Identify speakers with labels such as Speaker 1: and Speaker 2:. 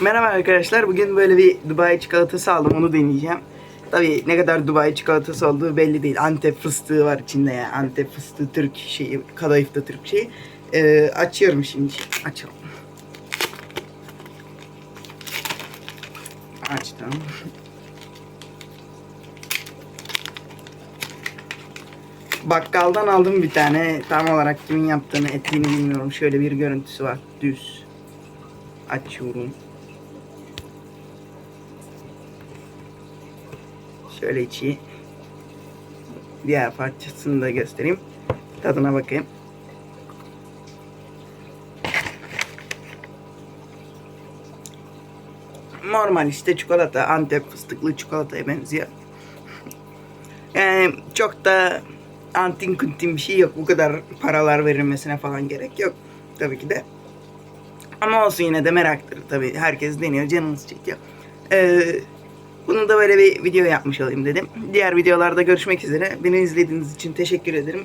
Speaker 1: Merhaba arkadaşlar. Bugün böyle bir Dubai çikolatası aldım. Onu deneyeceğim. Tabii ne kadar Dubai çikolatası olduğu belli değil. Antep fıstığı var içinde ya. Antep fıstığı Türk şeyi, kadayıf da Türk şeyi. Ee, açıyorum şimdi. Açalım. Açtım. Bakkaldan aldım bir tane. Tam olarak kimin yaptığını, ettiğini bilmiyorum. Şöyle bir görüntüsü var. Düz. Açıyorum. Şöyle içi. Diğer parçasını da göstereyim. Tadına bakayım. Normal işte çikolata. Antep fıstıklı çikolataya benziyor. Yani çok da antin kuntin bir şey yok. Bu kadar paralar verilmesine falan gerek yok. Tabii ki de. Ama olsun yine de meraktır tabii. Herkes deniyor, canınız çekiyor. Ee, bunu da böyle bir video yapmış olayım dedim. Diğer videolarda görüşmek üzere. Beni izlediğiniz için teşekkür ederim.